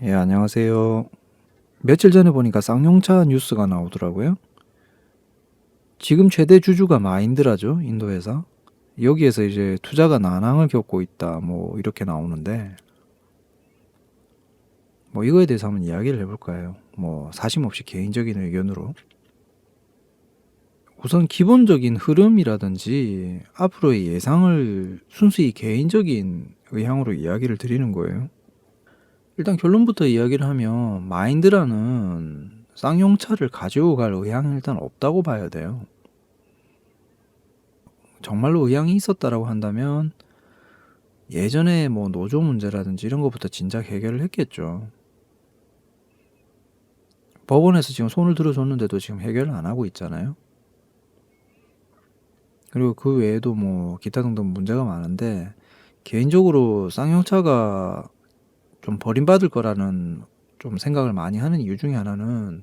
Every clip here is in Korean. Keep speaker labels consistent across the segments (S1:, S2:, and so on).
S1: 예, 안녕하세요. 며칠 전에 보니까 쌍용차 뉴스가 나오더라고요. 지금 최대 주주가 마인드라죠, 인도 회사. 여기에서 이제 투자가 난항을 겪고 있다, 뭐 이렇게 나오는데, 뭐 이거에 대해서 한번 이야기를 해볼까 해요. 뭐 사심 없이 개인적인 의견으로. 우선 기본적인 흐름이라든지 앞으로의 예상을 순수히 개인적인 의향으로 이야기를 드리는 거예요. 일단 결론부터 이야기를 하면 마인드라는 쌍용차를 가지고 갈 의향은 일단 없다고 봐야 돼요. 정말로 의향이 있었다라고 한다면 예전에 뭐 노조 문제라든지 이런 것부터 진작 해결을 했겠죠. 법원에서 지금 손을 들어줬는데도 지금 해결을 안 하고 있잖아요. 그리고 그 외에도 뭐 기타 등등 문제가 많은데 개인적으로 쌍용차가 좀 버림받을 거라는 좀 생각을 많이 하는 이유 중에 하나는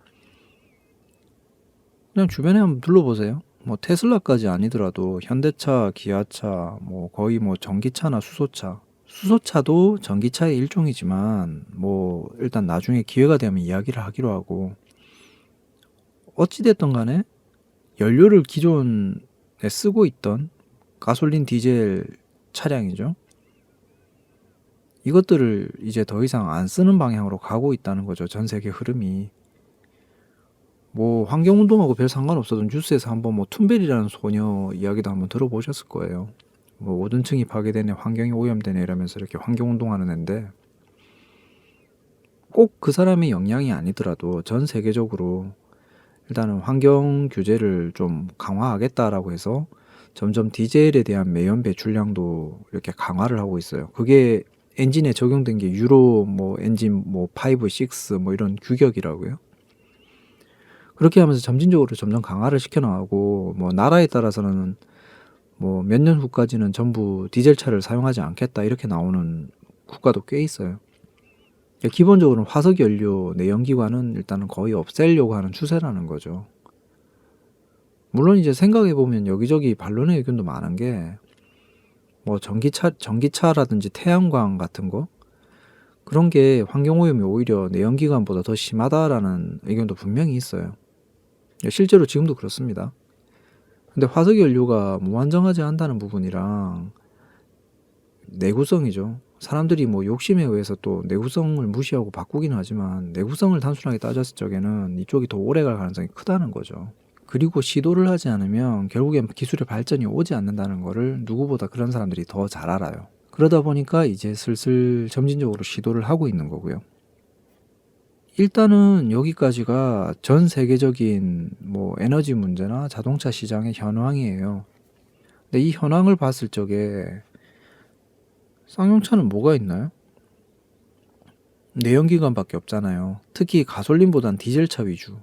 S1: 그냥 주변에 한번 둘러보세요. 뭐 테슬라까지 아니더라도 현대차, 기아차, 뭐 거의 뭐 전기차나 수소차, 수소차도 전기차의 일종이지만 뭐 일단 나중에 기회가 되면 이야기를 하기로 하고 어찌 됐든 간에 연료를 기존에 쓰고 있던 가솔린 디젤 차량이죠. 이것들을 이제 더 이상 안 쓰는 방향으로 가고 있다는 거죠. 전 세계 흐름이. 뭐 환경운동하고 별 상관없어도 뉴스에서 한번 뭐 툰벨이라는 소녀 이야기도 한번 들어보셨을 거예요. 뭐 오존층이 파괴되네, 환경이 오염되네 이러면서 이렇게 환경운동하는 애인데 꼭 그 사람의 역량이 아니더라도 전 세계적으로 일단은 환경 규제를 좀 강화하겠다라고 해서 점점 디젤에 대한 매연 배출량도 이렇게 강화를 하고 있어요. 그게 엔진에 적용된 게 유로 뭐 엔진 뭐 5, 6뭐 이런 규격이라고요. 그렇게 하면서 점진적으로 점점 강화를 시켜 나가고 뭐 나라에 따라서는 뭐 몇 년 후까지는 전부 디젤 차를 사용하지 않겠다 이렇게 나오는 국가도 꽤 있어요. 그러니까 기본적으로 화석 연료 내연기관은 일단은 거의 없애려고 하는 추세라는 거죠. 물론 이제 생각해 보면 여기저기 반론의 의견도 많은 게 뭐 전기차 전기차라든지 태양광 같은 거 그런 게 환경 오염이 오히려 내연기관보다 더 심하다라는 의견도 분명히 있어요. 실제로 지금도 그렇습니다. 근데 화석 연료가 무한정하지 않다는 부분이랑 내구성이죠. 사람들이 뭐 욕심에 의해서 또 내구성을 무시하고 바꾸기는 하지만 내구성을 단순하게 따졌을 적에는 이쪽이 더 오래 갈 가능성이 크다는 거죠. 그리고 시도를 하지 않으면 결국엔 기술의 발전이 오지 않는다는 거를 누구보다 그런 사람들이 더 잘 알아요. 그러다 보니까 이제 슬슬 점진적으로 시도를 하고 있는 거고요. 일단은 여기까지가 전 세계적인 뭐 에너지 문제나 자동차 시장의 현황이에요. 근데 이 현황을 봤을 적에 쌍용차는 뭐가 있나요? 내연기관밖에 없잖아요. 특히 가솔린보단 디젤차 위주.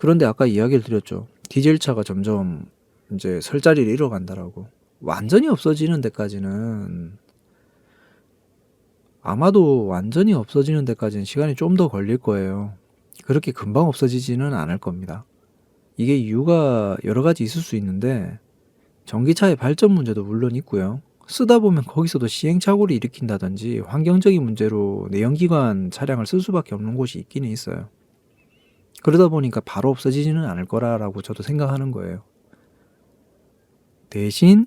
S1: 그런데 아까 이야기를 드렸죠. 디젤 차가 점점 이제 설 자리를 잃어간다라고. 완전히 없어지는 데까지는 아마도 완전히 없어지는 데까지는 시간이 좀 더 걸릴 거예요. 그렇게 금방 없어지지는 않을 겁니다. 이게 이유가 여러 가지 있을 수 있는데 전기차의 발전 문제도 물론 있고요. 쓰다 보면 거기서도 시행착오를 일으킨다든지 환경적인 문제로 내연기관 차량을 쓸 수밖에 없는 곳이 있기는 있어요. 그러다 보니까 바로 없어지지는 않을 거라라고 저도 생각하는 거예요. 대신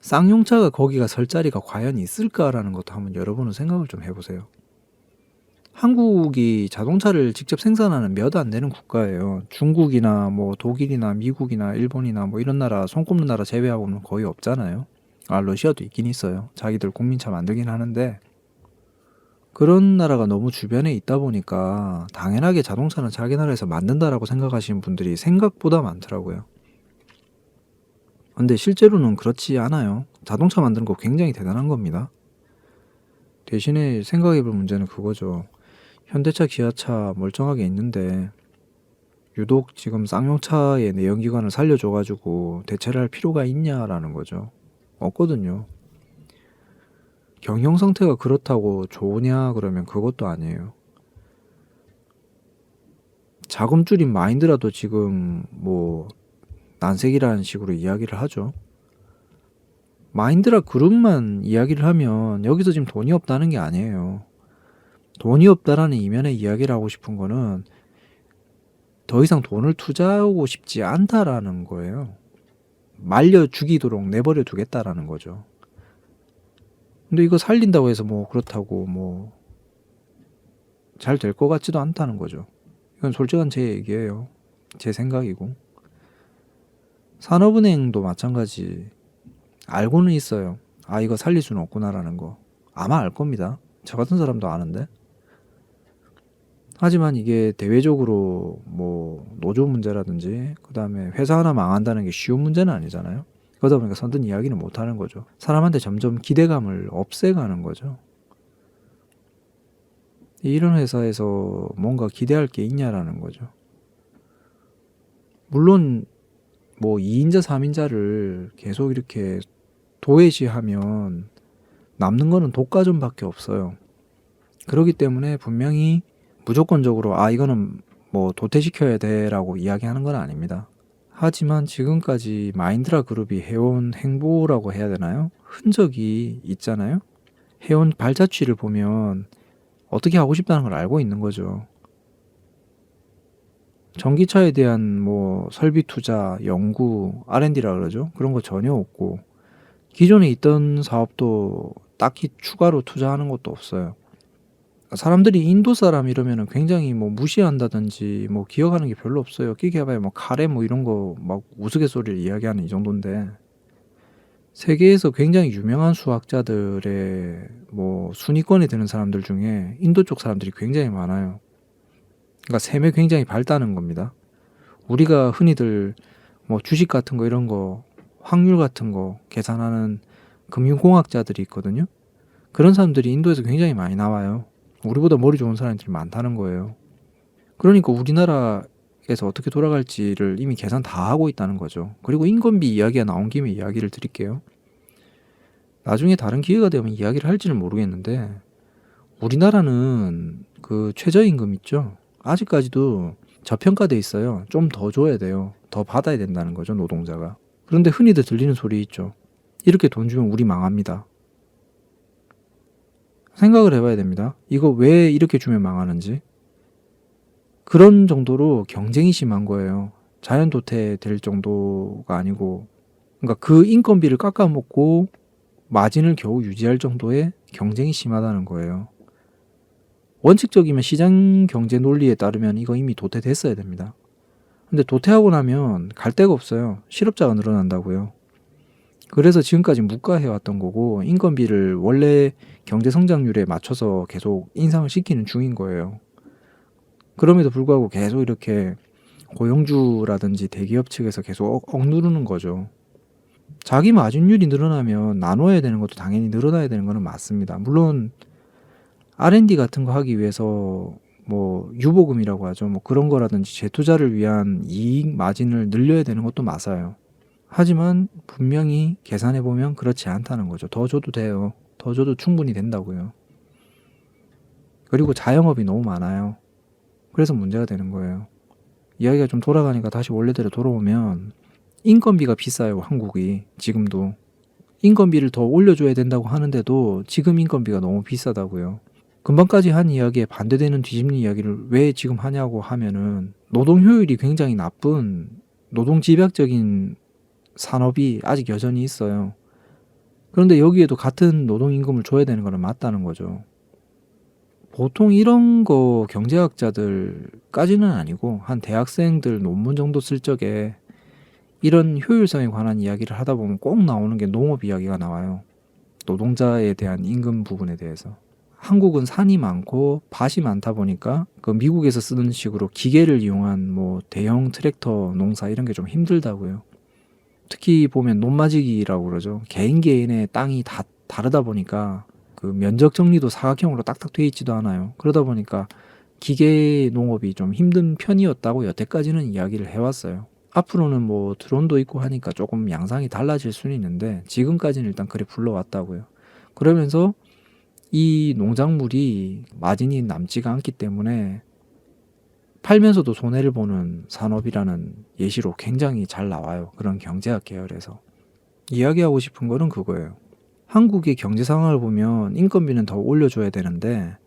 S1: 쌍용차가 거기가 설 자리가 과연 있을까라는 것도 한번 여러분은 생각을 좀 해보세요. 한국이 자동차를 직접 생산하는 몇 안 되는 국가예요. 중국이나 뭐 독일이나 미국이나 일본이나 뭐 이런 나라 손꼽는 나라 제외하고는 거의 없잖아요. 아 러시아도 있긴 있어요. 자기들 국민차 만들긴 하는데 그런 나라가 너무 주변에 있다 보니까 당연하게 자동차는 자기 나라에서 만든다라고 생각하시는 분들이 생각보다 많더라고요. 근데 실제로는 그렇지 않아요. 자동차 만드는 거 굉장히 대단한 겁니다. 대신에 생각해 볼 문제는 그거죠. 현대차, 기아차 멀쩡하게 있는데 유독 지금 쌍용차의 내연기관을 살려줘가지고 대체를 할 필요가 있냐라는 거죠. 없거든요. 경영 상태가 그렇다고 좋으냐 그러면 그것도 아니에요. 자금 줄인 마인드라도 지금 뭐 난색이라는 식으로 이야기를 하죠. 마인드라 그룹만 이야기를 하면 여기서 지금 돈이 없다는 게 아니에요. 돈이 없다라는 이면의 이야기를 하고 싶은 거는 더 이상 돈을 투자하고 싶지 않다라는 거예요. 말려 죽이도록 내버려 두겠다라는 거죠. 근데 이거 살린다고 해서 뭐 그렇다고 뭐 잘 될 것 같지도 않다는 거죠. 이건 솔직한 제 얘기예요. 제 생각이고. 산업은행도 마찬가지. 알고는 있어요. 아, 이거 살릴 수는 없구나라는 거. 아마 알 겁니다. 저 같은 사람도 아는데. 하지만 이게 대외적으로 뭐 노조 문제라든지 그다음에 회사 하나 망한다는 게 쉬운 문제는 아니잖아요. 그러다 보니까 선뜻 이야기는 못 하는 거죠. 사람한테 점점 기대감을 없애가는 거죠. 이런 회사에서 뭔가 기대할 게 있냐라는 거죠. 물론 뭐 2인자, 3인자를 계속 이렇게 도외시하면 남는 거는 독과점밖에 없어요. 그렇기 때문에 분명히 무조건적으로 아 이거는 뭐 도태시켜야 돼라고 이야기하는 건 아닙니다. 하지만 지금까지 마인드라 그룹이 해온 행보라고 해야 되나요? 흔적이 있잖아요. 해온 발자취를 보면 어떻게 하고 싶다는 걸 알고 있는 거죠. 전기차에 대한 뭐 설비 투자, 연구, R&D라 그러죠. 그런 거 전혀 없고 기존에 있던 사업도 딱히 추가로 투자하는 것도 없어요. 사람들이 인도 사람 이러면은 굉장히 뭐 무시한다든지 뭐 기억하는 게 별로 없어요. 끼게봐야 뭐 카레 뭐 이런 거 막 우스갯소리를 이야기하는 이 정도인데 세계에서 굉장히 유명한 수학자들의 뭐 순위권에 드는 사람들 중에 인도 쪽 사람들이 굉장히 많아요. 그러니까 셈에 굉장히 밝다는 겁니다. 우리가 흔히들 뭐 주식 같은 거 이런 거 확률 같은 거 계산하는 금융공학자들이 있거든요. 그런 사람들이 인도에서 굉장히 많이 나와요. 우리보다 머리 좋은 사람들이 많다는 거예요. 그러니까 우리나라에서 어떻게 돌아갈지를 이미 계산 다 하고 있다는 거죠. 그리고 인건비 이야기가 나온 김에 이야기를 드릴게요. 나중에 다른 기회가 되면 이야기를 할지는 모르겠는데 우리나라는 그 최저임금 있죠. 아직까지도 저평가돼 있어요. 좀 더 줘야 돼요. 더 받아야 된다는 거죠, 노동자가. 그런데 흔히들 들리는 소리 있죠. 이렇게 돈 주면 우리 망합니다. 생각을 해봐야 됩니다. 이거 왜 이렇게 주면 망하는지. 그런 정도로 경쟁이 심한 거예요. 자연 도태될 정도가 아니고, 그러니까 그 인건비를 깎아먹고 마진을 겨우 유지할 정도의 경쟁이 심하다는 거예요. 원칙적이면 시장 경제 논리에 따르면 이거 이미 도태됐어야 됩니다. 근데 도태하고 나면 갈 데가 없어요. 실업자가 늘어난다고요. 그래서 지금까지 묵과해왔던 거고 인건비를 원래 경제 성장률에 맞춰서 계속 인상을 시키는 중인 거예요. 그럼에도 불구하고 계속 이렇게 고용주라든지 대기업 측에서 계속 억, 억누르는 거죠. 자기 마진율이 늘어나면 나눠야 되는 것도 당연히 늘어나야 되는 거는 맞습니다. 물론 R&D 같은 거 하기 위해서 뭐 유보금이라고 하죠. 뭐 그런 거라든지 재투자를 위한 이익 마진을 늘려야 되는 것도 맞아요. 하지만 분명히 계산해 보면 그렇지 않다는 거죠. 더 줘도 돼요. 더 줘도 충분히 된다고요. 그리고 자영업이 너무 많아요. 그래서 문제가 되는 거예요. 이야기가 좀 돌아가니까 다시 원래대로 돌아오면 인건비가 비싸요, 한국이. 지금도. 인건비를 더 올려줘야 된다고 하는데도 지금 인건비가 너무 비싸다고요. 금방까지 한 이야기에 반대되는 뒤집는 이야기를 왜 지금 하냐고 하면은 노동 효율이 굉장히 나쁜 노동 집약적인 산업이 아직 여전히 있어요. 그런데 여기에도 같은 노동임금을 줘야 되는 거는 맞다는 거죠. 보통 이런 거 경제학자들까지는 아니고 한 대학생들 논문 정도 쓸 적에 이런 효율성에 관한 이야기를 하다 보면 꼭 나오는 게 농업 이야기가 나와요. 노동자에 대한 임금 부분에 대해서. 한국은 산이 많고 밭이 많다 보니까 그 미국에서 쓰는 식으로 기계를 이용한 뭐 대형 트랙터 농사 이런 게 좀 힘들다고요. 특히 보면 논마지기라고 그러죠. 개인 개인의 땅이 다 다르다 보니까 그 면적 정리도 사각형으로 딱딱 돼 있지도 않아요. 그러다 보니까 기계 농업이 좀 힘든 편이었다고 여태까지는 이야기를 해왔어요. 앞으로는 뭐 드론도 있고 하니까 조금 양상이 달라질 수는 있는데 지금까지는 일단 그래 불러왔다고요. 그러면서 이 농작물이 마진이 남지가 않기 때문에 팔면서도 손해를 보는 산업이라는 예시로 굉장히 잘 나와요. 그런 경제학 계열에서. 이야기하고 싶은 거는 그거예요. 한국의 경제 상황을 보면 인건비는 더 올려줘야 되는데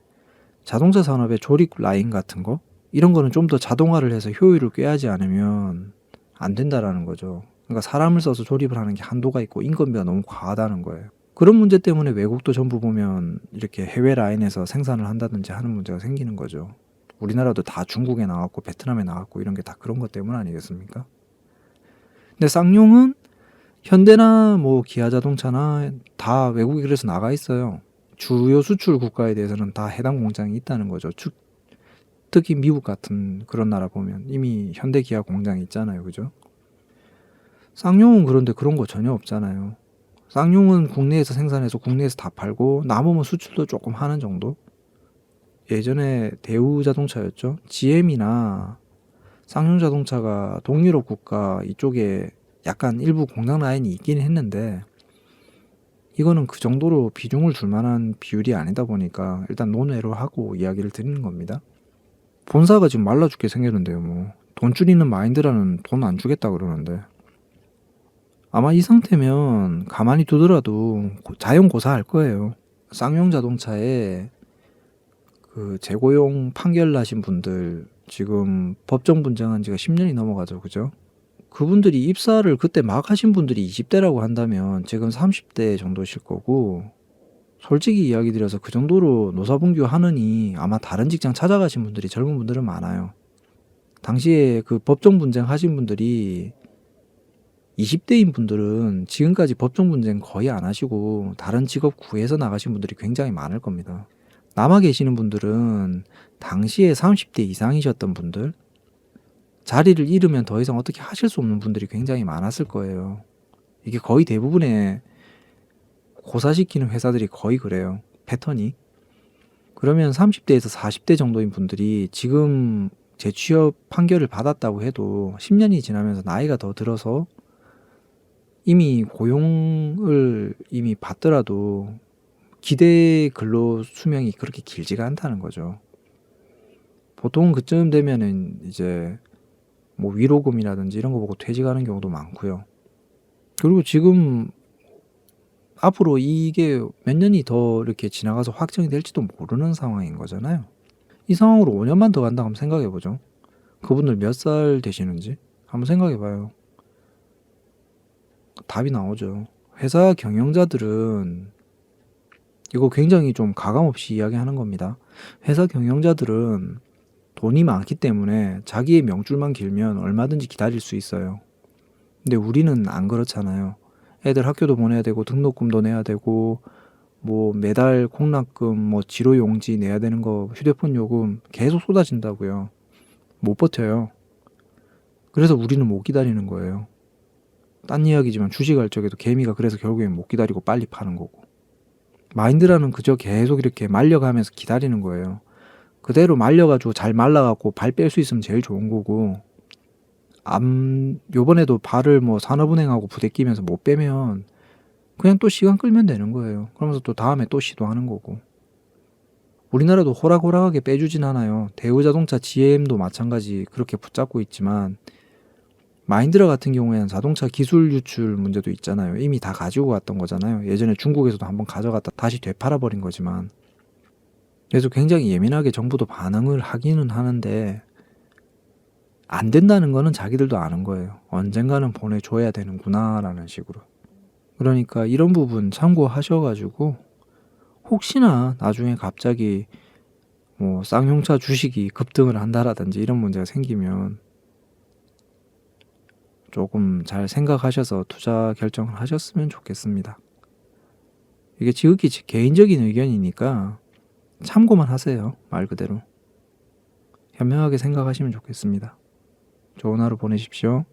S1: 자동차 산업의 조립 라인 같은 거 이런 거는 좀 더 자동화를 해서 효율을 꾀하지 않으면 안 된다라는 거죠. 그러니까 사람을 써서 조립을 하는 게 한도가 있고 인건비가 너무 과하다는 거예요. 그런 문제 때문에 외국도 전부 보면 이렇게 해외 라인에서 생산을 한다든지 하는 문제가 생기는 거죠. 우리나라도 다 중국에 나왔고 베트남에 나왔고 이런 게 다 그런 것 때문 아니겠습니까? 근데 쌍용은 현대나 뭐 기아 자동차나 다 외국에 그래서 나가 있어요. 주요 수출 국가에 대해서는 다 해당 공장이 있다는 거죠. 추- 특히 미국 같은 그런 나라 보면 이미 현대 기아 공장이 있잖아요. 그죠? 쌍용은 그런데 그런 거 전혀 없잖아요. 쌍용은 국내에서 생산해서 국내에서 다 팔고 남으면 수출도 조금 하는 정도? 예전에 대우 자동차였죠. GM이나 쌍용 자동차가 동유럽 국가 이쪽에 약간 일부 공장 라인이 있긴 했는데 이거는 그 정도로 비중을 줄 만한 비율이 아니다 보니까 일단 논외로 하고 이야기를 드리는 겁니다. 본사가 지금 말라 죽게 생겼는데요, 뭐. 돈 줄이는 마인드라는 돈 안 주겠다 그러는데. 아마 이 상태면 가만히 두더라도 고- 자연 고사할 거예요. 쌍용 자동차에 그 재고용 판결 나신 분들 지금 법정 분쟁한 지가 10년이 넘어가죠. 그죠? 그분들이 입사를 그때 막 하신 분들이 20대라고 한다면 지금 30대 정도실 거고 솔직히 이야기 드려서 그 정도로 노사분규 하느니 아마 다른 직장 찾아가신 분들이 젊은 분들은 많아요. 당시에 그 법정 분쟁 하신 분들이 20대인 분들은 지금까지 법정 분쟁 거의 안 하시고 다른 직업 구해서 나가신 분들이 굉장히 많을 겁니다. 남아 계시는 분들은 당시에 30대 이상이셨던 분들, 자리를 잃으면 더 이상 어떻게 하실 수 없는 분들이 굉장히 많았을 거예요. 이게 거의 대부분의 고사시키는 회사들이 거의 그래요. 패턴이. 그러면 30대에서 40대 정도인 분들이 지금 재취업 판결을 받았다고 해도 10년이 지나면서 나이가 더 들어서 이미 고용을 이미 받더라도 기대 근로 수명이 그렇게 길지가 않다는 거죠. 보통 그쯤 되면은 이제 뭐 위로금이라든지 이런 거 보고 퇴직하는 경우도 많고요. 그리고 지금 앞으로 이게 몇 년이 더 이렇게 지나가서 확정이 될지도 모르는 상황인 거잖아요. 이 상황으로 5년만 더 간다 하면 생각해 보죠. 그분들 몇 살 되시는지 한번 생각해 봐요. 답이 나오죠. 회사 경영자들은 이거 굉장히 좀 가감 없이 이야기하는 겁니다. 회사 경영자들은 돈이 많기 때문에 자기의 명줄만 길면 얼마든지 기다릴 수 있어요. 근데 우리는 안 그렇잖아요. 애들 학교도 보내야 되고 등록금도 내야 되고 뭐 매달 공납금 뭐 지로 용지 내야 되는 거 휴대폰 요금 계속 쏟아진다고요. 못 버텨요. 그래서 우리는 못 기다리는 거예요. 딴 이야기지만 주식할 적에도 개미가 그래서 결국엔 못 기다리고 빨리 파는 거고. 마인드라는 그저 계속 이렇게 말려가면서 기다리는 거예요. 그대로 말려가지고 잘 말라갖고 발 뺄 수 있으면 제일 좋은 거고 암 요번에도 발을 뭐 산업은행하고 부대끼면서 못 빼면 그냥 또 시간 끌면 되는 거예요. 그러면서 또 다음에 또 시도하는 거고. 우리나라도 호락호락하게 빼주진 않아요. 대우자동차 GM도 마찬가지 그렇게 붙잡고 있지만 마인드라 같은 경우에는 자동차 기술 유출 문제도 있잖아요. 이미 다 가지고 갔던 거잖아요. 예전에 중국에서도 한번 가져갔다 다시 되팔아 버린 거지만 그래서 굉장히 예민하게 정부도 반응을 하기는 하는데 안 된다는 거는 자기들도 아는 거예요. 언젠가는 보내줘야 되는구나라는 식으로. 그러니까 이런 부분 참고하셔가지고 혹시나 나중에 갑자기 뭐 쌍용차 주식이 급등을 한다라든지 이런 문제가 생기면 조금 잘 생각하셔서 투자 결정을 하셨으면 좋겠습니다. 이게 지극히 제 개인적인 의견이니까 참고만 하세요. 말 그대로. 현명하게 생각하시면 좋겠습니다. 좋은 하루 보내십시오.